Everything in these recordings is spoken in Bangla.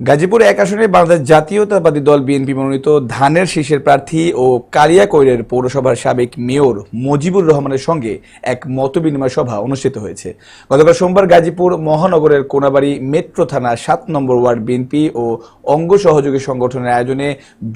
গাজীপুর এক আসনে বাংলাদেশ জাতীয়তাবাদী দল বিএনপি মনোনীত ধানের শীষের প্রার্থী ও কালিয়াকৈরের পৌরসভার সাবেক মেয়র মজিবুর রহমানের সঙ্গে এক মতবিনিময় সভা অনুষ্ঠিত হয়েছে। গতকাল সোমবার গাজীপুর মহানগরের কোনাবাড়ি মেট্রো থানা সাত নম্বর ওয়ার্ড বিএনপি ও অঙ্গ সহযোগী সংগঠনের আয়োজনে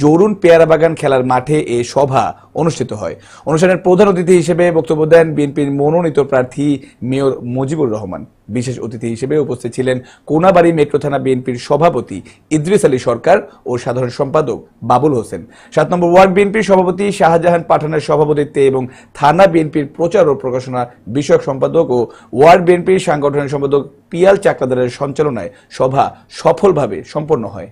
জরুন পেয়ারা বাগান খেলার মাঠে এ সভা অনুষ্ঠিত হয়। অনুষ্ঠানের প্রধান অতিথি হিসেবে বক্তব্য দেন বিএনপির মনোনীত প্রার্থী মেয়র মজিবুর রহমান। বিশেষ অতিথি হিসেবে উপস্থিত ছিলেন কোনাবাড়ি মেট্রো থানা বিএনপির সভাপতি ইদ্রিস আলী সরকার ও সাধারণ সম্পাদক বাবুল হোসেন। সাত নম্বর ওয়ার্ড বিএনপির সভাপতি শাহজাহান পাঠানের সভাপতিত্বে এবং থানা বিএনপির প্রচার ও প্রকাশনা বিষয়ক সম্পাদক ও ওয়ার্ড বিএনপির সাংগঠনিক সম্পাদক পিয়াল চাকরাদারের সঞ্চালনায় সভা সফলভাবে সম্পন্ন হয়।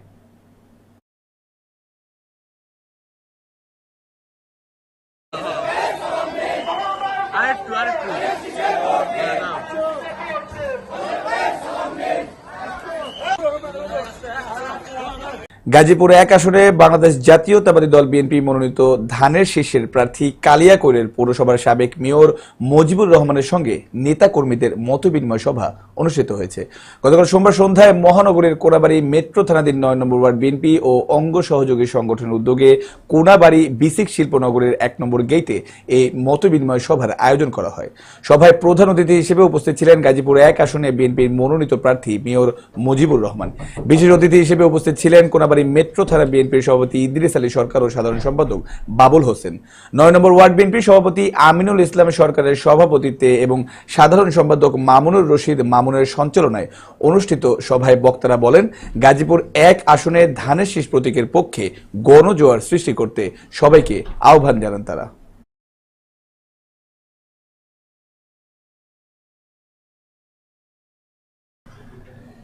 গাজীপুর এক আসনে বাংলাদেশ জাতীয়তাবাদী দল বিএনপি মনোনীত ধানের শীর্ষের প্রার্থী কালিয়াকৈরের পৌরসভার সাবেক মেয়র মজিবুর রহমানের সঙ্গে নেতা কর্মীদের মতবিনিময় সভা অনুষ্ঠিত হয়েছে। গতকাল সোমবার সন্ধ্যায় মহানগরের কোনাবাড়ি মেট্রো থানাধীন নয় নম্বর ওয়ার্ড বিএনপি ও অঙ্গ সহযোগী সংগঠনের উদ্যোগে কোনাবাড়ি বিসিক শিল্পনগরের এক নম্বর গেইটে এই মতবিনিময় সভার আয়োজন করা হয়। সভায় প্রধান অতিথি হিসেবে উপস্থিত ছিলেন গাজীপুর এক আসনে বিএনপির মনোনীত প্রার্থী মেয়র মজিবুর রহমান। বিশেষ অতিথি হিসেবে উপস্থিত ছিলেন কোনাবাড়ি মেট্রো থানা বিএনপির সভাপতি ইদ্রিস আলী সরকার ও সাধারণ সম্পাদক বাবুল হোসেন। নয় নম্বর ওয়ার্ড বিএনপির সভাপতি আমিনুল ইসলাম সরকারের সভাপতিত্বে এবং সাধারণ সম্পাদক মামুনুর রশিদ মামুনের সঞ্চালনায় অনুষ্ঠিত সভায় বক্তারা বলেন, গাজীপুর এক আসনে ধানের শীষ প্রতীকের পক্ষে গণজোয়ার সৃষ্টি করতে সবাইকে আহ্বান জানান তারা।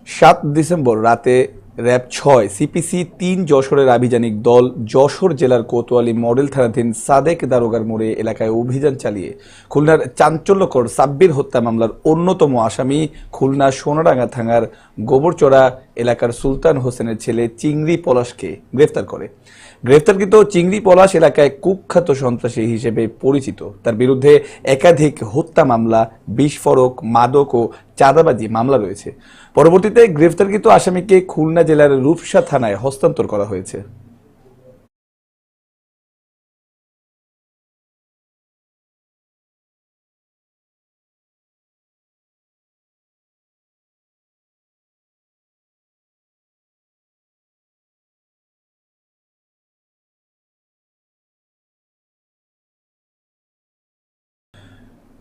সাত ডিসেম্বর রাতে র্যাব ছয় সিপিসি তিন যশোরের আভিযানিক দল যশোর জেলার কোতোয়ালি মডেল থানাধীন সাদেক দারোগার মোড়ে এলাকায় অভিযান চালিয়ে খুলনার চাঞ্চল্যকর সাব্বির হত্যা মামলার অন্যতম আসামি খুলনা সোনাডাঙ্গা থানার গোবরচড়া এলাকার সুলতান হোসেনের ছেলে চিংড়ি পলাশকে গ্রেফতার করে। গ্রেফতারকৃত চিংড়ি পলাশ এলাকায় কুখ্যাত সন্ত্রাসী হিসেবে পরিচিত। তার বিরুদ্ধে একাধিক হত্যা মামলা, বিস্ফোরক, মাদক ও চাঁদাবাজি মামলা রয়েছে। পরবর্তীতে গ্রেফতারকৃত আসামিকে খুলনা জেলার রূপসা থানায় হস্তান্তর করা হয়েছে।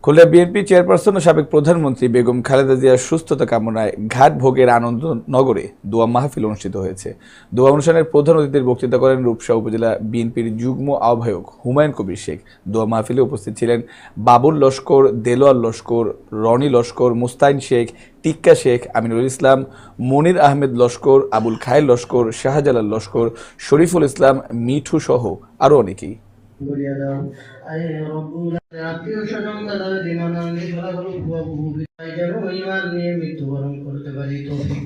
খুলনা বিএনপি চেয়ারপারসন ও সাবেক প্রধানমন্ত্রী বেগম খালেদা জিয়ার সুস্থতা কামনায় ঘাট ভোগের আনন্দ নগরে দোয়া মাহফিল অনুষ্ঠিত হয়েছে। দোয়া অনুষ্ঠানের প্রধান অতিথির বক্তৃতা করেন রূপসা উপজেলা বিএনপির যুগ্ম আহ্বায়ক হুমায়ুন কবির শেখ। দোয়া মাহফিলে উপস্থিত ছিলেন বাবুল লস্কর, দেলোয়ার লস্কর, রনি লস্কর, মুস্তাইন শেখ, টিক্কা শেখ, আমিনুল ইসলাম, মনির আহমেদ লস্কর, আবুল খায়ের লস্কর, শাহজালাল লস্কর, শরীফুল ইসলাম, মিঠু সহ আরও অনেকেই। মৃত্যুবরণ করতে পারি তৌফিক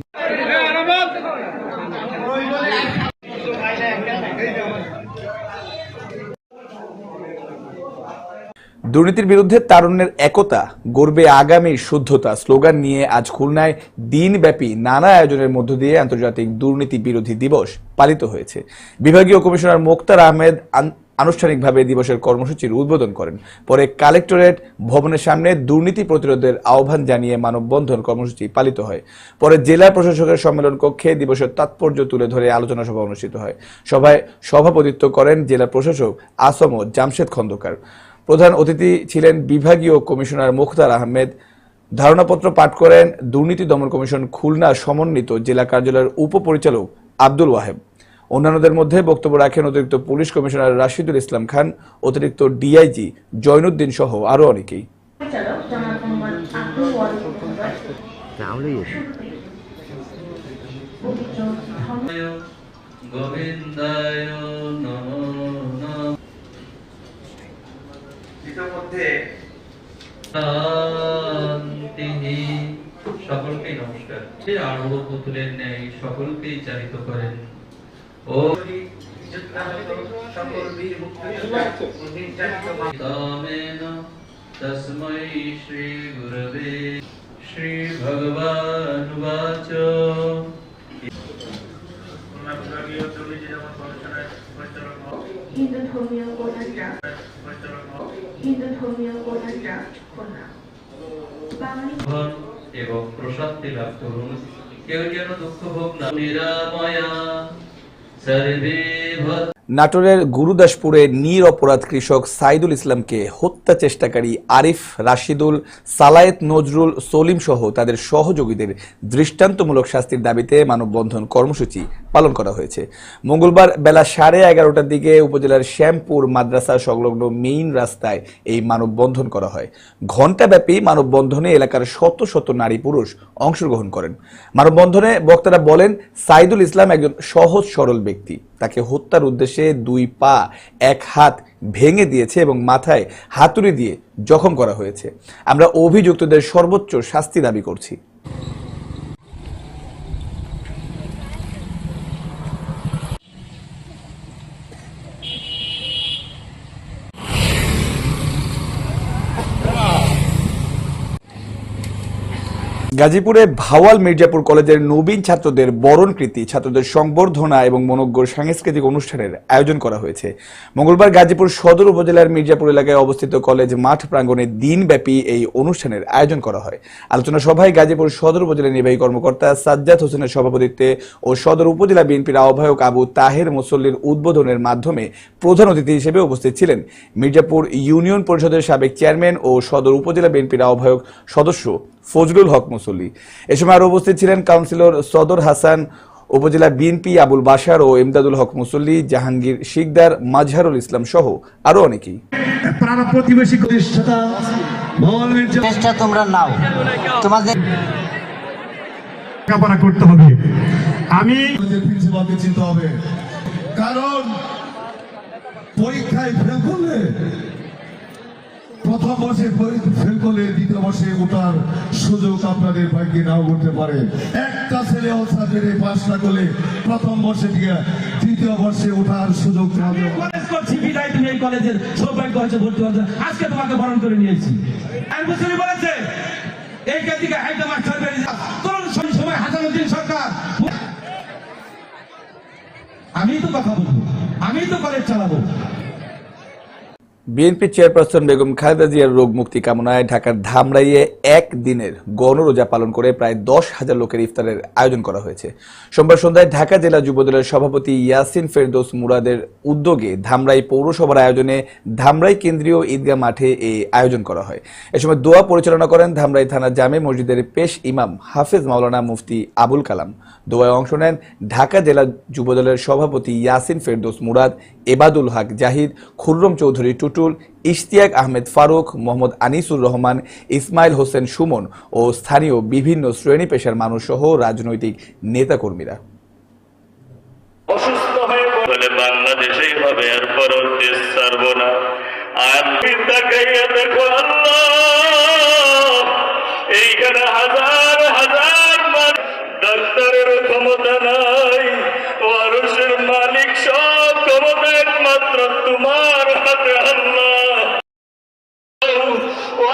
দুর্নীতির বিরুদ্ধে তারুণ্যের একতা গর্বে আগামী শুদ্ধতা। স্লোগান নিয়ে আজ খুলনায় দিনব্যাপী নানা আয়োজনের মধ্য দিয়ে আন্তর্জাতিক দুর্নীতি বিরোধী দিবস পালিত হয়েছে। বিভাগীয় কমিশনার মোক্তার আহমেদ আনুষ্ঠানিকভাবে দিবসের কর্মসূচির উদ্বোধন করেন। পরে কালেক্টরেট ভবনের সামনে দুর্নীতি প্রতিরোধের আহ্বান জানিয়ে মানববন্ধন কর্মসূচি পালিত হয়। পরে জেলা প্রশাসকের সম্মেলন কক্ষে দিবসের তাৎপর্য তুলে ধরে আলোচনা সভা অনুষ্ঠিত হয়। সভায় সভাপতিত্ব করেন জেলা প্রশাসক আসম জামশেদ খন্দকার। প্রধান অতিথি ছিলেন বিভাগীয় কমিশনার মুখতার আহমেদ। ধারণাপত্র পাঠ করেন দুর্নীতি দমন কমিশন খুলনা সমন্বিত জেলা কার্যালয়ের উপপরিচালক আব্দুল ওয়াহেব। অন্যান্যদের মধ্যে বক্তব্য রাখেন অতিরিক্ত পুলিশ কমিশনার রাশিদুল ইসলাম খান অতিরিক্ত ডিআইজি জয়নুদ্দিন সহ আরও অনেকেই। পরিচালক জনাব মোহাম্মদ আব্দুল ওয়াদুদ খন্দকার পবিত্র ধর্ম গোবিন্দায় নমো নমঃ। ইতিমধ্যে শান্তিহি সকলকে নমস্কার। আরও পুতুলের ন্যায় সকলকেই চালিত করেন। ও সকল বীর শ্রী গুরবে শ্রী ভগবান বাচ হিন্দু ধর্মীয় হিন্দু ধর্মীয় খুলনা এবং প্রশান্তি লাভ করুন। কেউ যেন দুঃখ ভোগ না নিরাময়া। सर्वे নাটোরের গুরুদাসপুরে নির অপরাধ কৃষক সাইদুল ইসলামকে হত্যা চেষ্টাকারী আরিফ, রাশিদুল, সালায়েত নজরুল, সলিম সহ তাদের সহযোগীদের দৃষ্টান্তমূলক শাস্তির দাবিতে মানববন্ধন কর্মসূচি পালন করা হয়েছে। মঙ্গলবার বেলা সাড়ে এগারোটার দিকে উপজেলার শ্যামপুর মাদ্রাসা সংলগ্ন মেইন রাস্তায় এই মানববন্ধন করা হয়। ঘণ্টাব্যাপী মানববন্ধনে এলাকার শত শত নারী পুরুষ অংশগ্রহণ করেন। মানববন্ধনে বক্তারা বলেন, সাইদুল ইসলাম একজন সহজ সরল ব্যক্তি। তাকে হত্যার উদ্দেশ্যে দুই পা, এক হাত ভেঙে দিয়েছে এবং মাথায় হাতুড়ি দিয়ে জখম করা হয়েছে। আমরা অভিযুক্তদের সর্বোচ্চ শাস্তি দাবি করছি। গাজীপুরে ভাওয়াল মির্জাপুর কলেজের নবীন ছাত্রদের বরণকৃতি, ছাত্রদের সংবর্ধনা এবং মনজ্ঞ সাংস্কৃতিক অনুষ্ঠানের আয়োজন করা হয়েছে। মঙ্গলবার গাজীপুর সদর উপজেলার মির্জাপুর এলাকায় অবস্থিত কলেজ মাঠ প্রাঙ্গণে দিনব্যাপী এই অনুষ্ঠানের আয়োজন করা হয়। আলোচনা সভায় গাজীপুর সদর উপজেলা নির্বাহী কর্মকর্তা সাজ্জাদ হোসেনের সভাপতিত্বে ও সদর উপজেলা বিএনপির আহ্বায়ক আবু তাহের মুসল্লির উদ্বোধনের মাধ্যমে প্রধান অতিথি হিসেবে উপস্থিত ছিলেন। মির্জাপুর ইউনিয়ন পরিষদের সাবেক চেয়ারম্যান ও সদর উপজেলা বিএনপির আহ্বায়ক সদস্য ফজলুল হক মুসল্লি। এ সময় আরও উপস্থিত ছিলেন কাউন্সিলর সদর হাসান উপজেলা বিএনপি আবুল বাশার ও ইমদাদুল হক মুসল্লি জাহাঙ্গীর শিকদার মাজহারুল ইসলাম সহ আরও অনেকেই। প্রতিবেশী চেষ্টা তোমরা নাও। তোমাদের লেখাপড়া করতে হবে। আমি প্রিন্সিপালকে চিনতে হবে। কারণ পরীক্ষায় ফেল করলে প্রথম বর্ষে ফেল করলে দ্বিতীয় বর্ষে ওঠার সুযোগ আপনাদের ভাগ্যে নাও করতে পারে। একটা ছেলে সাবজেক্টে পাস না করলে প্রথম বর্ষে থেকে তৃতীয় বর্ষে ওঠার সুযোগ তোমাদের কলেজ করছি বিদায় তুমি এই কলেজের সৌভাগ্য হয়েছে ভর্তি হয়েছে। আজকে তোমাকে বরণ করে নিয়েছি। বলেছে এই দিকে হাইটা মাস্টার বেরিয়ে তরুণ সময় হাসানুদ্দিন সরকার। আমি তো কথা বলব আমি তো কলেজ চালাবো। বিএনপি চেয়ারপারসন বেগম খালেদা জিয়ার রোগ মুক্তি কামনায় ঢাকার ধামরাইয়ে এক দিনের গণরোজা পালন করে প্রায় দশ হাজার লোকের ইফতারের আয়োজন করা হয়েছে। সোমবার সন্ধ্যায় ঢাকা জেলা যুবদলের সভাপতি ইয়াসিন ফেরদৌস মুরাদের উদ্যোগে ধামরাই পৌরসভার আয়োজনে ধামরাই কেন্দ্রীয় ঈদগাহ মাঠে এই আয়োজন করা হয়। এ সময় দোয়া পরিচালনা করেন ধামরাই থানা জামে মসজিদের পেশ ইমাম হাফেজ মাওলানা মুফতি আবুল কালাম। দোয়ায় অংশ নেন ঢাকা জেলা যুবদলের সভাপতি ইয়াসিন ফেরদৌস মুরাদ, এবাদুল হক জাহিদ, খুররম চৌধুরী টুটুল ইশতিয়াক আহমেদ ফারুক, মোহাম্মদ আনিসুর রহমান, ইসমাইল হোসেন সুমন ও স্থানীয় বিভিন্ন শ্রেণি পেশার মানুষ। সহ রাজনৈতিক নেতাকর্মীরা মালিক সব ক্ষমতা একমাত্র তোমার হাতে আল্লাহ ও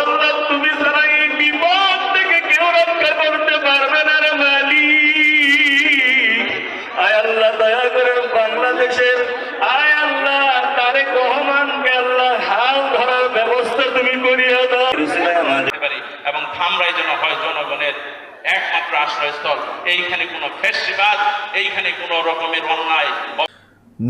জনগণের একমাত্র আশ্রয়স্থল। এইখানে কোনো ফেস্টিভ্যাল এইখানে কোনো রকমের অন্যায়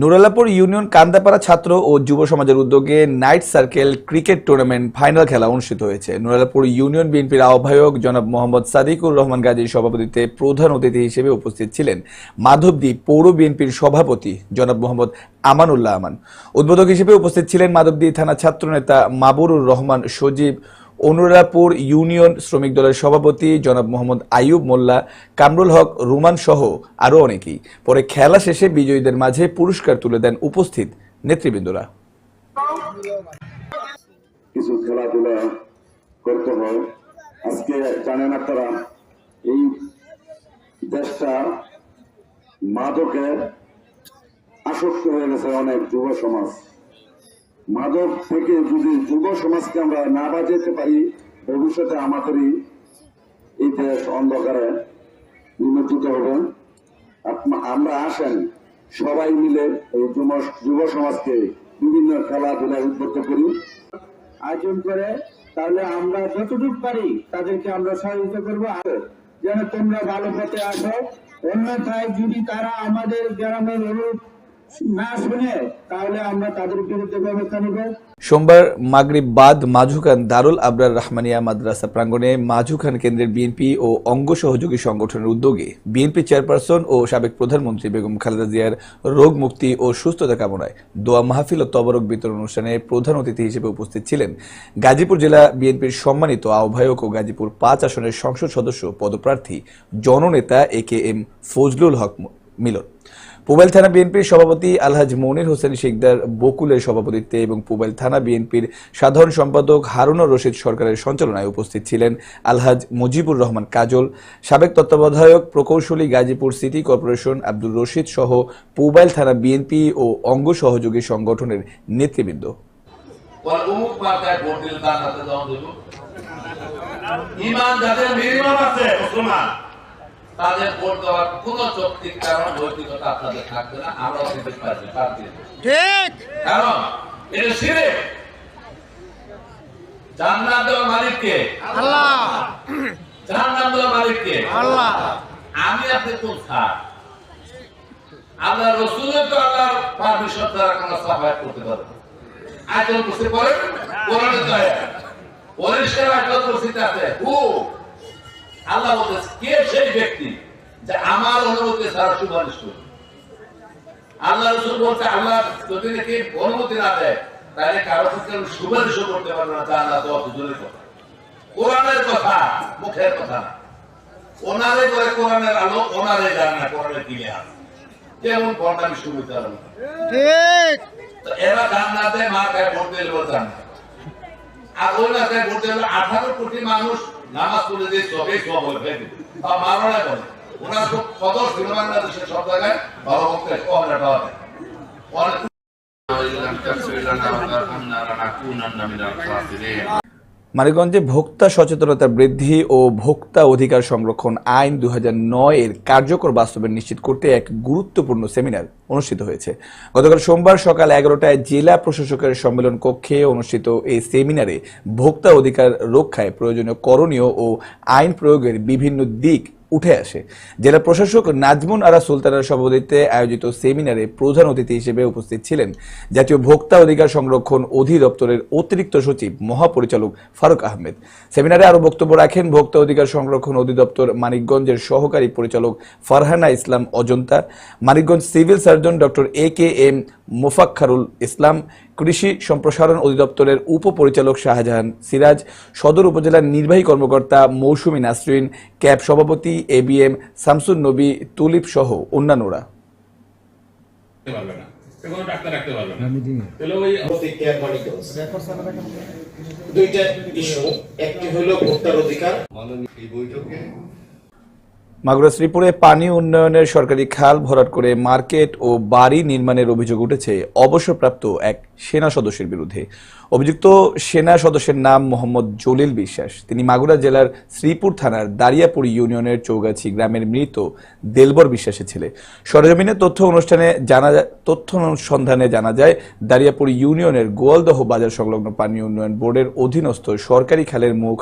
নুরালাপুর ইউনিয়ন কান্দাপাড়া ছাত্র ও যুব সমাজের উদ্যোগে night circle cricket tournament final খেলা অনুষ্ঠিত হয়েছে। নুরালাপুর ইউনিয়ন বিএনপির আহ্বায়ক জনাব মোহাম্মদ সাদিকুর রহমান গাজীর সভাপতিত্বে প্রধান অতিথি হিসেবে উপস্থিত ছিলেন মাধবদী পৌর বিএনপির সভাপতি জনাব মোহাম্মদ আমানুল্লাহ আমান। উদ্বোধক হিসেবে উপস্থিত ছিলেন মাধবদী থানা ছাত্রনেতা মাবুরুর রহমান সজীব অনুরাপুর ইউনিয়ন শ্রমিক দলের সভাপতি জনাব মোহাম্মদ আইয়ুব মোল্লা, কামরুল হক, রুমান সহ আরও অনেকেই। পরে খেলা শেষে বিজয়ীদের মাঝে পুরস্কার তুলে দেন উপস্থিত নেতৃবৃন্দরা। কিছু খেলাধুলা করতে হয়। আজকে জানেন আপনারা, এই দেশটা মাদকে আসক্ত হয়ে গেছে অনেক যুব সমাজ। মাদক থেকে যদি যুব সমাজকে আমরা না বাজাতে পারি, ভবিষ্যতে আমাদেরই এই দেশ অন্ধকারে নিমজ্জিত হবে। আমরা আসেন সবাই মিলে এই যুব সমাজকে বিভিন্ন খেলাধুলায় উদ্বুদ্ধ করি। আয়োজন করে তাহলে আমরা যতটুকু পারি তাদেরকে আমরা সহযোগিতা করব। যেন তোমরা ভালো পথে আসো অন্যথায় যদি তারা আমাদের গ্রামের অনুরোধ সোমবার মাগরিব বাদ মাঝুখান দারুল আবরার রহমানিয়া মাদ্রাসা প্রাঙ্গণে মাঝুখান কেন্দ্রের বিএনপি ও অঙ্গ সহযোগী সংগঠনের উদ্যোগে বিএনপি চেয়ারপারসন ও সাবেক প্রধানমন্ত্রী বেগম খালেদা জিয়ার রোগ মুক্তি ও সুস্থতা কামনায় দোয়া মাহফিল ও তবরক বিতরণ অনুষ্ঠানে প্রধান অতিথি হিসেবে উপস্থিত ছিলেন গাজীপুর জেলা বিএনপির সম্মানিত আহ্বায়ক ও গাজীপুর পাঁচ আসনের সংসদ সদস্য পদপ্রার্থী জননেতা A K M Fazlul Haque Milan. Pubail থানা বিএনপির সভাপতি আলহাজ মনির হোসেন শিকদার বকুলের সভাপতিত্বে এবং পুবাইল থানা বিএনপির সাধারণ সম্পাদক হারুনুর রশিদ সরকারের সঞ্চালনায় উপস্থিত ছিলেন আলহাজ মুজিবুর রহমান কাজল, সাবেক তত্ত্বাবধায়ক প্রকৌশলী গাজীপুর সিটি কর্পোরেশন আব্দুর রশিদ সহ পুবাইল থানা বিএনপি ও অঙ্গ সহযোগী সংগঠনের নেতৃবৃন্দ। ইমান যাদের মিনিমাম আছে, মুসলমান। তাদের ভোট দেওয়ার কোন যৌক্তিক কারণ নৈতিকতা আপনাদের থাকবে না আমরাও কিন্তু পারছি ঠিক। কারণ এটা সিরে জান্নাত দেওয়ার মালিক আল্লাহ। জাহান্নাম দেওয়ার মালিক আল্লাহ। আমি আপনি কোন স্যার আল্লাহ রসুলের তো আল্লাহর পারমিশন দ্বারা কোনো সাফায়াত করতে পারবে না। আয়তন পারেন কোরআনে তো পরিষ্কার আছে হু। আল্লাহ বলতেছে কে সেই ব্যক্তি যে আমার অনুমতি ছাড়া সুপারিশ করবে? আল্লাহ রসুল বলছে আল্লাহ যদি নাকি অনুমতি না দেয় তাহলে কারও ক্ষেত্রে আমি সুপারিশও করতে পারবে না তা আল্লাহ তো অত দূরের কথা। কোরআনের কথা মুখের কথা ওনারে করে কোরআনের আলো ওনারে জানে না কোরআনের কিনে আছে। যেমন বর্ণামি শুরু হতে পারবে না। তো এরা জান্নাতে মা গায়ে ভোট দিলে বলে আর ওই রাস্তায় ভোট দিলে আঠারো কোটি মানুষ নামাজ পড়ে দিয়ে সবে সব হয়ে ফেলবে বা মারণে বলে ওনার তো কদর ছিল বাংলাদেশের সব জায়গায় ভালো ভক্তের কম পাওয়া যায় অনেক মানিকগঞ্জে ভোক্তা সচেতনতা বৃদ্ধি ও ভোক্তা অধিকার সংরক্ষণ আইন দু এর কার্যকর বাস্তবায়ন নিশ্চিত করতে এক গুরুত্বপূর্ণ সেমিনার অনুষ্ঠিত হয়েছে। গতকাল সোমবার সকাল এগারোটায় জেলা প্রশাসকের সম্মেলন কক্ষে অনুষ্ঠিত এই সেমিনারে ভোক্তা অধিকার রক্ষায় প্রয়োজনীয় করণীয় ও আইন প্রয়োগের বিভিন্ন দিক উঠে আসে। জেলা প্রশাসক নাজমুন আরা সুলতানের সভাপতিত্বে আয়োজিত সেমিনারে প্রধান অতিথি হিসেবে উপস্থিত ছিলেন জাতীয় ভোক্তা অধিকার সংরক্ষণ অধিদপ্তরের অতিরিক্ত সচিব মহাপরিচালক ফারুক আহমেদ। সেমিনারে আরও বক্তব্য রাখেন ভোক্তা অধিকার সংরক্ষণ অধিদপ্তর মানিকগঞ্জের সহকারী পরিচালক Farhana Islam Ajanta, Manikganj civil surgeon doctor A K M Mofakkarul Islam কৃষি সম্প্রসারণ অধিদপ্তরের উপপরিচালক শাহজাহান সিরাজ সদর উপজেলার নির্বাহী কর্মকর্তা মৌসুমী নাসরিন ক্যাব সভাপতি এ বি এম শামসুন নবী তুলিপ সহ অন্যান্যরা। দুইটা ইস্যু একটি হলো ভোক্তার অধিকার। মাগুরা শ্রীপুরে পানি উন্নয়নের সরকারি খাল ভরাট করে মার্কেট ও বাড়ি নির্মাণের অভিযোগ উঠেছে অবসরপ্রাপ্ত এক সেনা সদস্যের বিরুদ্ধে। অভিযুক্ত সেনা সদস্যের নাম মোহাম্মদ জলিল বিশ্বাস। তিনি মাগুরা জেলার শ্রীপুর থানার দারিয়াপুর ইউনিয়নের চৌগাছি গ্রামের মৃত দেলবর বিশ্বাসের ছেলে। সরজমিনের তথ্য অনুষ্ঠানে জানা তথ্য অনুসন্ধানে জানা যায়, দারিয়াপুর ইউনিয়নের গোয়ালদহ বাজার সংলগ্ন পানি উন্নয়ন বোর্ডের অধীনস্থ সরকারি খালের মুখ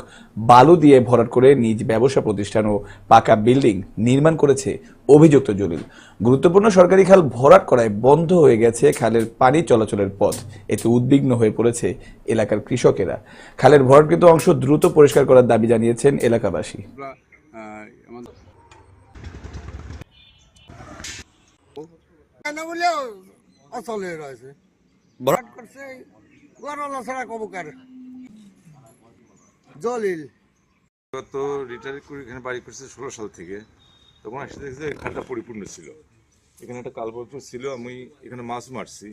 বালু দিয়ে ভরাট করে নিজ ব্যবসা প্রতিষ্ঠান ও পাকা বিল্ডিং নির্মাণ করেছে অভিযুক্ত জলিল গুরুত্বপূর্ণ সরকারি খাল ভরাট করায় বন্ধ হয়ে গেছে খালের পানি চলাচলের পথ। এতে উদ্বিগ্ন হয়ে পড়েছে এলাকার কৃষকেরা। খালের ভরাটকৃত অংশ দ্রুত পরিষ্কার করার দাবি জানিয়েছেন এলাকাবাসী। অচলে রয়েছে। ভরাট করছে গরলা ছাড়া কবকার। জলিল। তো রিটায়ার করে এখানে বাড়ি করছে ষোলো সাল থেকে। তখন আসতে দেখছি খালটা পরিপূর্ণ ছিল। এখানে একটা কালবর্ষ ছিল, আমি এখানে মাছ মারছি।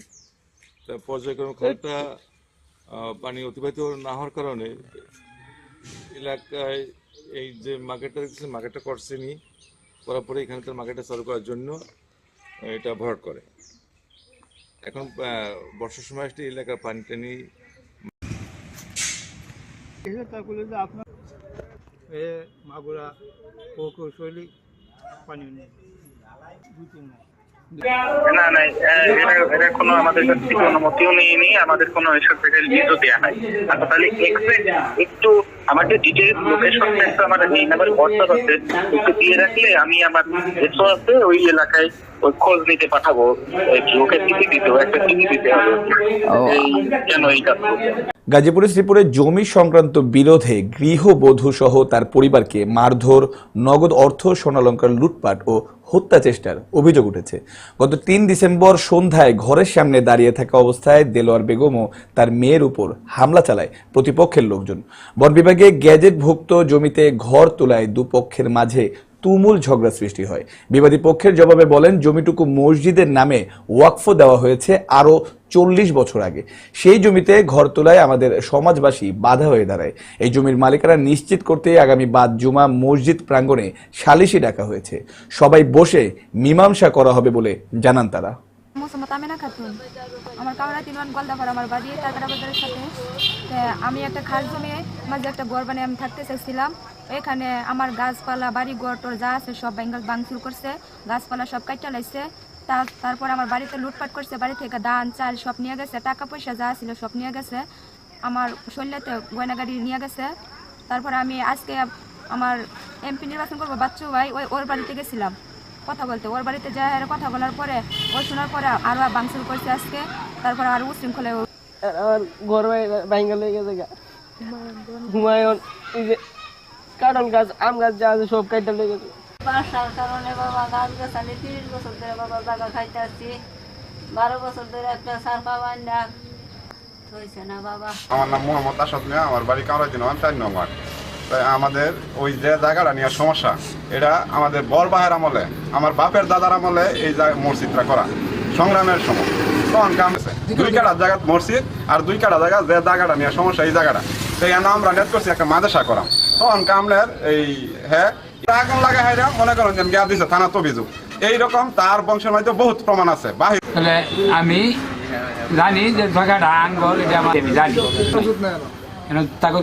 তা পর্যায়ক্রমে খালটা পানি অতিবাহিত না হওয়ার কারণে এলাকায় এই যে মার্কেটটা দেখছি মার্কেটটা করছেনি, করার পরে এখানকার মার্কেটটা চালু করার জন্য এটা ভরাট করে। এখন বর্ষার সময় আসলে এলাকার পানি টানি মাগুরা প্রকৌশলী না না এটা এটা কোনো আমাদের কাছ থেকে অনুমতিও নেয়নি আমাদের কোনো এসব থেকে লিজও দেওয়া নাই। আচ্ছা তাহলে এক্সাক্ট একটু আমাকে ডিটেলস লোকেশনটা একটু আমার এই নাম্বার হোয়াটসঅ্যাপ আছে একটু দিয়ে রাখলে আমি আমার এসও আছে ওই এলাকায় ওই খোঁজ নিতে পাঠাবো। ওকে চিঠি দিতে হবে একটা চিঠি দিতে হবে। এই কেন এই কাজ গাজীপুরের শ্রীপুরে জমি সংক্রান্ত বিরোধে গৃহবধূ সহ তার পরিবারকে মারধর, নগদ অর্থ সোনালঙ্কার লুটপাট ও হত্যা চেষ্টার অভিযোগ উঠেছে। গত তিন ডিসেম্বর সন্ধ্যায় ঘরের সামনে দাঁড়িয়ে থাকা অবস্থায় দেলোয়ার বেগম ও তার মেয়ের উপর হামলা চালায় প্রতিপক্ষের লোকজন। বন বিভাগে গ্যাজেটভুক্ত জমিতে ঘর তোলায় দুপক্ষের মাঝে তুমুল ঝগড়া সৃষ্টি হয়। বিবাদী পক্ষের জবাবে বলেন, জমিটুকু মসজিদের নামে ওয়াকফ দেওয়া হয়েছে আরও চল্লিশ বছর আগে। সেই জমিতে ঘর তোলায় আমাদের সমাজবাসী বাধা হয়ে দাঁড়ায়। এই জমির মালিকারা নিশ্চিত করতে আগামী বাদ জুমা মসজিদ প্রাঙ্গণে সালিশি ডাকা হয়েছে। সবাই বসে মীমাংসা করা হবে বলে জানান তারা। আমি একটা খাল জমি মাঝে একটা ঘর বানিয়ে আমি থাকতে চাইছিলাম। এখানে আমার গাছপালা বাড়ি ঘর টর যা আছে সব বেঙ্গল ভাঙচুর করছে। গাছপালা সব কাটা তার- তারপর আমার বাড়িতে লুটপাট করছে, বাড়ি থেকে ধান, চাল সব নিয়ে গেছে, টাকা পয়সা যা ছিল সব নিয়ে গেছে। আমার শরীরেতে গয়না গাড়ি নিয়ে গেছে। তারপর আমি আজকে আমার এমপি নির্বাচন করব, বাচ্চু ভাই, ওই ওর বাড়িতে গেছিলাম কথা বলতে। ওর বাড়িতে যা কথা বলার পরে ও শোনার পরে আরও ভাঙচুর করছে আজকে। তারপর আরও উশৃঙ্খলে আমার ঘর হুমায়ুন কারণ গাছ আম গাছ যা আছে সব কাইটা লেগে গেছে। বাসার কারণে বাবা গাছ গাছালি তিরিশ বছর ধরে বাবা জায়গা খাইতে আসছি বারো বছর ধরে একটা সার পাবান না আমার নাম মোহাম্মদ আসাদ মিয়া আমার বাড়ি কামরাই দিন চার নম্বর। তাই আমাদের ওই যে জায়গাটা নিয়ে সমস্যা এটা আমাদের বরবাহের আমলে আমার বাপের দাদার আমলে এই জায়গা মসজিদটা করা সংগ্রামের সময়। তখন কাম হয়েছে দুই কাটা জায়গা মসজিদ আর দুই কাটা জায়গা যে জায়গাটা নিয়ে সমস্যা এই জায়গাটা। সেই জন্য আমরা নেট করছি একটা মাদেশা করাম। তখন কামলের এই হ্যাঁ আগুন লাগা হয় মনে করেন যে গিয়া দিছে থানা তবিজু এইরকম তার বংশের মধ্যে বহুত প্রমাণ আছে বাহির। তাহলে আমি জানি যে জায়গাটা আঙ্গল এটা আমি জানি। তাকে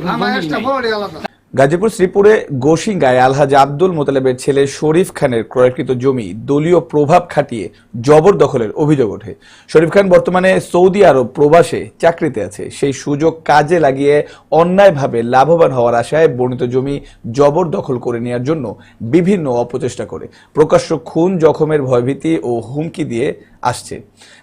গাজীপুর, শ্রীপুরে গোসিঙ্গায় আলহাজ আব্দুল মোতালেবের ছেলে শরীফ খানের ক্রয়কৃত জমি দলীয় প্রভাব খাটিয়ে জবরদখলের অভিযোগ ওঠে। শরীফ খান বর্তমানে সৌদি আরব প্রবাসে চাকরিতে আছে। সেই সুযোগ কাজে লাগিয়ে অন্যায়ভাবে লাভবান হওয়ার আশায় বর্ণিত জমি জবরদখল করে নেওয়ার জন্য বিভিন্ন অপচেষ্টা করে। প্রকাশ্য খুন, জখমের ভয়ভীতি ও হুমকি দিয়ে আসছে।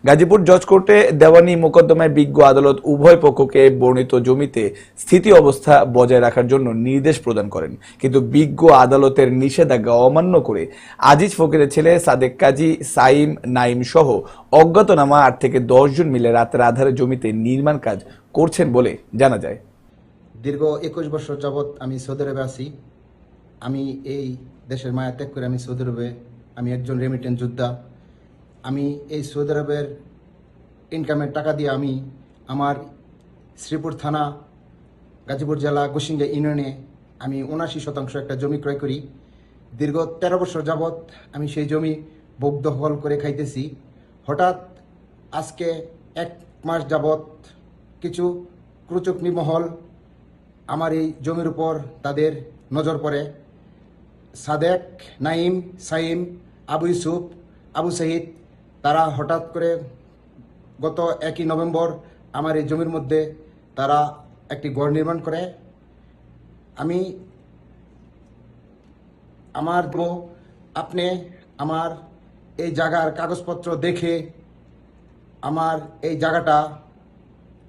গাজীপুর জজ কোর্টে দেওয়ানি মোকদ্দমায় বিজ্ঞ আদালত উভয় পক্ষকে বর্ণিত জমিতে স্থিতি অবস্থা বজায় রাখার জন্য নির্দেশ প্রদান করেন। কিন্তু বিজ্ঞ আদালতের নিষেধাজ্ঞা অমান্য করে আজিজ ফকিরের ছেলে সাদেক কাজী সাইম নাইম সহ অজ্ঞাতনামা আট থেকে দশ জন মিলে রাতের আধারে জমিতে নির্মাণ কাজ করছেন বলে জানা যায়। দীর্ঘ একুশ বছর যাবৎ আমি সৌদি আরবে আছি। আমি এই দেশের মায়া ত্যাগ করে আমি সৌদি আরবে, আমি একজন রেমিটেন্স যোদ্ধা। আমি এই সৌদি আরবের ইনকামের টাকা দিয়ে আমি আমার শ্রীপুর থানা, গাজীপুর জেলা গোসিঙ্গা ইউনিয়নে আমি উনাশি শতাংশ একটা জমি ক্রয় করি। দীর্ঘ তেরো বছর যাবৎ আমি সেই জমি ভোগ দখল করে খাইতেছি। হঠাৎ আজকে এক মাস যাবৎ কিছু ক্রুচকনি মহল আমার এই জমির উপর তাদের নজর পড়ে। সাদেক, নাইম, সাইম, আবু ইউসুফ, আবু সাহিদ তারা হঠাৎ করে গত একই নভেম্বর আমার এই জমির মধ্যে তারা একটি গড় নির্মাণ করে। আমি আমার বউ, আপনি আমার এই জায়গার কাগজপত্র দেখে আমার এই জায়গাটা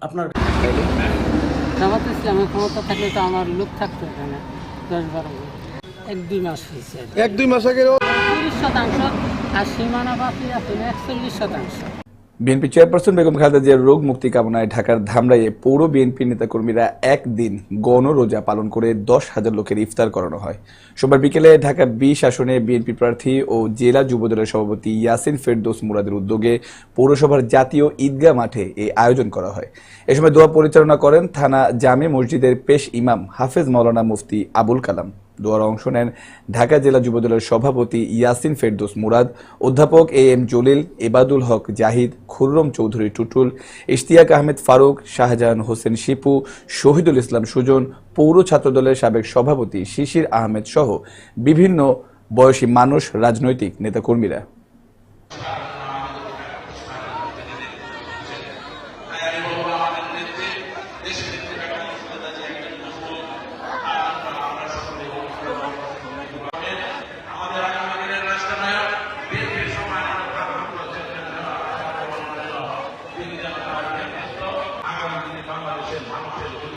আপনার জামাত ইসলামের ক্ষমতা থাকলে তো আমার লোক থাকতো এখানে দশ বারো এক দুই মাস হয়েছে। এক দুই মাস আগে তিরিশ শতাংশ বিএনপি চেয়ারপারসন বেগম খালেদা জিয়ার রোগ মুক্তি কামনায় ঢাকার ধামরাইয়ে পৌর বিএনপি নেতাকর্মীরা একদিন গণরোজা পালন করে দশ হাজার লোকের ইফতার করানো হয়। সোমবার বিকেলে ঢাকা বিশ আসনে বিএনপি প্রার্থী ও জেলা যুবদলের সভাপতি ইয়াসিন ফেরদোস মুরাদের উদ্যোগে পৌরসভার জাতীয় ঈদগাহ মাঠে এই আয়োজন করা হয়। এ সময় দোয়া পরিচালনা করেন থানা জামে মসজিদের পেশ ইমাম হাফেজ মাওলানা মুফতি আবুল কালাম। দোয়ার অংশ নেন। ঢাকা জেলা যুবদলের সভাপতি ইয়াসিন ফেরদোস মুরাদ, অধ্যাপক এ এম জলিল, এবাদুল হক জাহিদ, খুররম চৌধুরী টুটুল, ইশতিয়াক আহমেদ ফারুক, শাহজাহান হোসেন শিপু, শহীদুল ইসলাম সুজন, পৌর ছাত্রদলের সাবেক সভাপতি শিশির আহমেদ সহ বিভিন্ন বয়সী মানুষ, রাজনৈতিক নেতাকর্মীরা।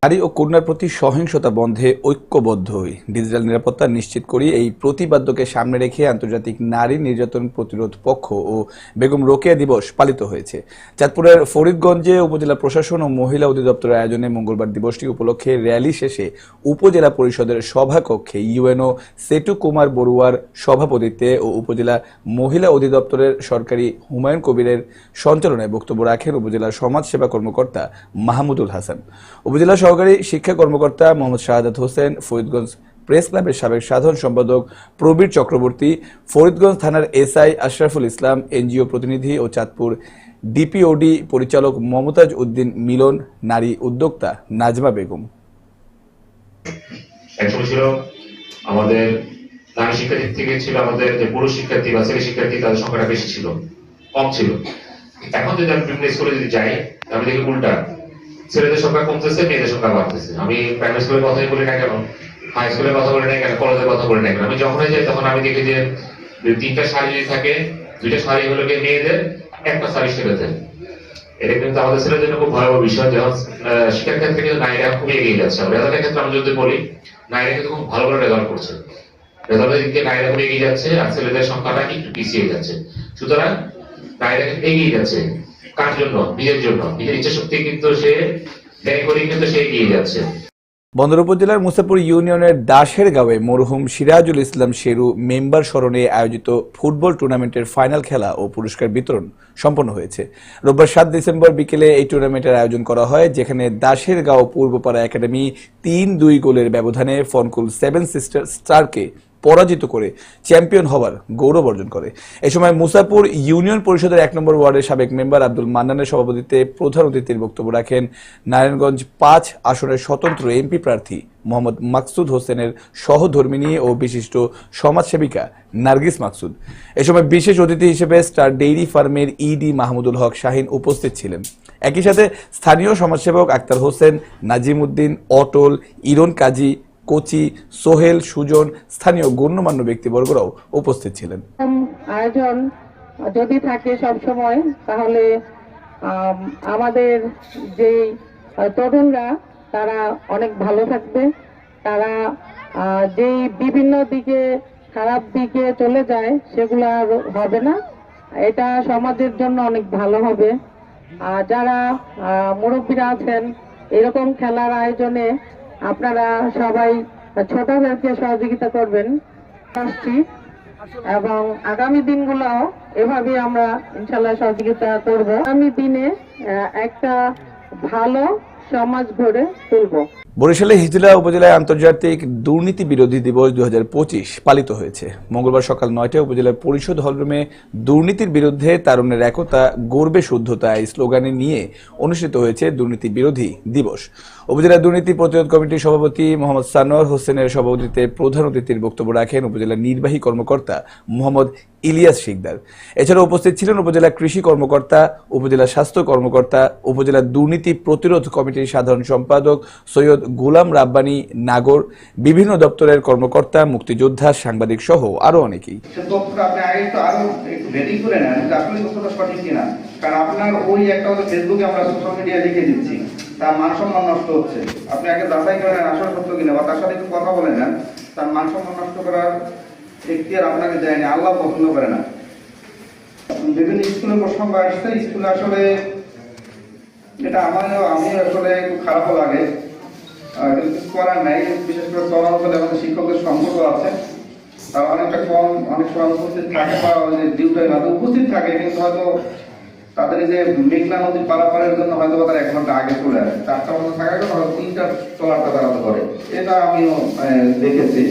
নারী ও কন্যার প্রতি সহিংসতা বন্ধে ঐক্যবদ্ধ হই। ডিজিটাল নিরাপত্তা নিশ্চিত করি এই প্রতিবাদ্যকে সামনে রেখে আন্তর্জাতিক নারী নির্যাতন প্রতিরোধ পক্ষ ও বেগম রোকেয়া দিবস পালিত হয়েছে। চাঁদপুরের ফরিদগঞ্জে উপজেলা প্রশাসন ও মহিলা অধিদপ্তরের আয়োজনে মঙ্গলবার দিবসটি উপলক্ষে র্যালি শেষে উপজেলা পরিষদের সভাকক্ষে ইউএনও সেটু কুমার বড়ুয়ার সভাপতিত্বে ও উপজেলা মহিলা অধিদপ্তরের সরকারি হুমায়ুন কবিরের সঞ্চালনায় বক্তব্য রাখেন উপজেলা সমাজসেবা কর্মকর্তা মাহমুদুল হাসান। উপজেলা সহকারী শিক্ষা কর্মকর্তা মোহাম্মদ শাহাদাত হোসেন, ফরিদগঞ্জ প্রেস ক্লাবের সাবেক সাধারণ সম্পাদক প্রবীর চক্রবর্তী, ফরিদগঞ্জ থানার এসআই আশরাফুল ইসলাম, এনজিও প্রতিনিধি ও চাঁদপুর ডিপিওডি পরিচালক মমতাজ উদ্দিন মিলন, নারী উদ্যোক্তা নাজমা বেগম। ছিল আমাদের নারী শিক্ষার্থী থেকে ছিল আমাদের যে পুরুষ শিক্ষার্থী বা ছেলে শিক্ষার্থী, তাদের সংখ্যাটা বেশি ছিল, কম ছিল। এখন যদি আমি স্কুলে যদি যাই আমি দেখি উল্টা। ছেলেদের সংখ্যা কমতেছে, মেয়েদের সংখ্যা বাড়তেছে। আমি প্রাইমারি স্কুলের কথাই বলি না কেন? হাই স্কুলের কথা বলি না কেন? কলেজের কথা বলি না কেন? আমি যখনই যাই, তখন আমি দেখি যে তিনটা শাড়ি যদি থাকে, দুইটা শাড়ি হলো গিয়ে মেয়েদের, একটা শাড়ি ছেলেদের। এটা কিন্তু আমাদের ছেলেদের জন্য খুব ভয়াবহ বিষয়। যেমন শিক্ষার ক্ষেত্রে কিন্তু নারীরা খুব এগিয়ে যাচ্ছে। রেজাল্টের ক্ষেত্রে আমি যদি বলি, নারীরা কিন্তু খুব ভালো ভালো রেজাল্ট করছে। রেজাল্টের দিকে নারীরা খুব এগিয়ে যাচ্ছে, আর ছেলেদের সংখ্যাটা একটু পিছিয়ে যাচ্ছে। সুতরাং, নারীরা কিন্তু এগিয়ে যাচ্ছে। কার জন্য নিজের জন্য। নিজের ইচ্ছা শক্তি কিন্তু সে ব্যয় করে কিন্তু সে এগিয়ে যাচ্ছে। বন্দর উপজেলার মুসাপুর ইউনিয়নের দাসের গাঁয়ে মরহুম সিরাজুল ইসলাম শেরু মেম্বার স্মরণে আয়োজিত ফুটবল টুর্নামেন্টের ফাইনাল খেলা ও পুরস্কার বিতরণ সম্পন্ন হয়েছে। রোববার সাত ডিসেম্বর বিকেলে এই টুর্নামেন্টের আয়োজন করা হয়, যেখানে দাসের গাঁও পূর্বপাড়া একাডেমি তিন দুই গোলের ব্যবধানে ফনকুল সেভেন সিস্টার স্টারকে পরাজিত করে চ্যাম্পিয়ন হবার গৌরব অর্জন করে। এ সময় মুসাপুর ইউনিয়ন পরিষদের এক নম্বর ওয়ার্ডের সাবেক মেম্বার আব্দুল মান্নানের সভাপতিত্বে প্রধান অতিথির বক্তব্য রাখেন নারায়ণগঞ্জ পাঁচ আসনের স্বতন্ত্র এমপি প্রার্থী মোহাম্মদ মাকসুদ হোসেনের সহধর্মিনী ও বিশিষ্ট সমাজসেবিকা নার্গিস মাকসুদ। এ সময় বিশেষ অতিথি হিসেবে স্টার ডেইরি ফার্মের ইডি মাহমুদুল হক শাহিন উপস্থিত ছিলেন। একই সাথে স্থানীয় সমাজসেবক আক্তার হোসেন নাজিম উদ্দিন অটল, ইরন কাজী কোচি, সোহেল, সুজন, স্থানীয় গণ্যমান্য ব্যক্তিবর্গরাও উপস্থিত ছিলেন। আয়োজন যদি থাকে সব সময় তাহলে আমাদের যে তরুণরা, তারা অনেক ভালো থাকবে। তারা যেই বিভিন্ন দিকে, খারাপ দিকে চলে যায়, সেগুলো আর হবে না। এটা সমাজের জন্য অনেক ভালো হবে। আর যারা মুরব্বীরা আছেন, এরকম খেলার আয়োজনে আপনারা সবাই ছোটদেরকে সহযোগিতা করবেন। আসছি। এবং আগামী দিনগুলো এভাবে আমরা ইনশাল্লাহ সহযোগিতা করব। আগামী দিনে একটা ভালো সমাজ গড়ে তুলব। বরিশালে হিজলা উপজেলায় আন্তর্জাতিক দুর্নীতি বিরোধী দিবস দু হাজার পঁচিশ পালিত হয়েছে। মঙ্গলবার সকাল নয়টায় উপজেলার পরিষদ হলরুমে দুর্নীতির বিরুদ্ধে তারুণের একতা, গর্বে শুদ্ধতা এই স্লোগানে নিয়ে অনুষ্ঠিত হয়েছে দুর্নীতি বিরোধী দিবস। উপজেলা দুর্নীতি প্রতিরোধ কমিটির সভাপতি মোহাম্মদ সানোয়ার হোসেনের সভাপতিত্বে প্রধান অতিথির বক্তব্য রাখেন উপজেলা নির্বাহী কর্মকর্তা মোহাম্মদ ইলিয়াস শিকদার। এছাড়া উপস্থিত ছিলেন উপজেলা কৃষি কর্মকর্তা, উপজেলা স্বাস্থ্য কর্মকর্তা, উপজেলা দুর্নীতি প্রতিরোধ কমিটির সাধারণ সম্পাদক সৈয়দ গোলাম রাব্বানী নাগর, বিভিন্ন দপ্তরের কর্মকর্তা, মুক্তিযোদ্ধা, সাংবাদিক সহ আরও অনেকেই। আসলে ফেসবুকে আমরা দিচ্ছি আপনি বা তার সাথে কথা তার করার আপনাকে দেয়নি আল্লাহ পছন্দ করে না। স্কুলের স্কুলে আসলে এটা আমারও আমি আসলে খারাপও লাগে। কিছু করার নাই, বিশেষ করে চলাঞ্চলে আমাদের শিক্ষকদের সংকট আছে তারা অনেকটা কম, অনেক সময় উপস্থিত থাকে বা ওই যে ডিউটির মাঝে উপস্থিত থাকে, কিন্তু হয়তো তাদের যে মেঘনা নদী পারাপারের জন্য হয়তো তারা এক ঘণ্টা আগে চলে আসে। চারটা মতো থাকার জন্য হয়তো তিনটা চলারটা তারা করে এটা আমিও দেখেছি।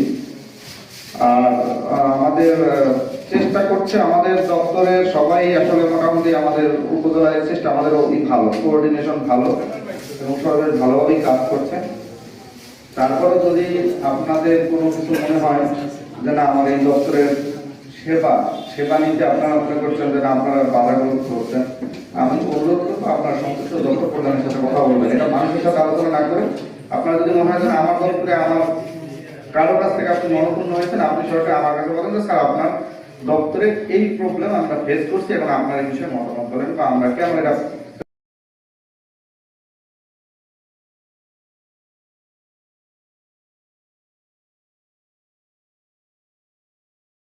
আর আমাদের চেষ্টা করছে আমাদের দপ্তরের সবাই আসলে মোটামুটি আমাদের উপজেলার চেষ্টা আমাদের অতি ভালো কোঅর্ডিনেশন ভালো, এবং সবাই ভালোভাবেই কাজ করছে। তারপরে যদি আপনাদের কোনো কিছু মনে হয় যে না, আমার এই দপ্তরের সেবা সেবা নিতে আপনারা মনে করছেন যে না, আপনারা বাধাগ্রস্ত করছেন, আমি অনুরোধ করব আপনার সংশ্লিষ্ট দপ্তর প্রধানের সাথে কথা বলবেন। এটা মানুষের সাথে আলোচনা না করে আপনারা যদি মনে হয় আমার দপ্তরে আমার কারোর কাছ থেকে আপনি মনোপূর্ণ হয়েছেন, আপনি সরকার আমার কাছে বলেন যে, স্যার, আপনার দপ্তরে এই প্রবলেম আমরা ফেস করছি এবং আপনার এই বিষয়ে মতামত বলেন বা আমরা কেন এটা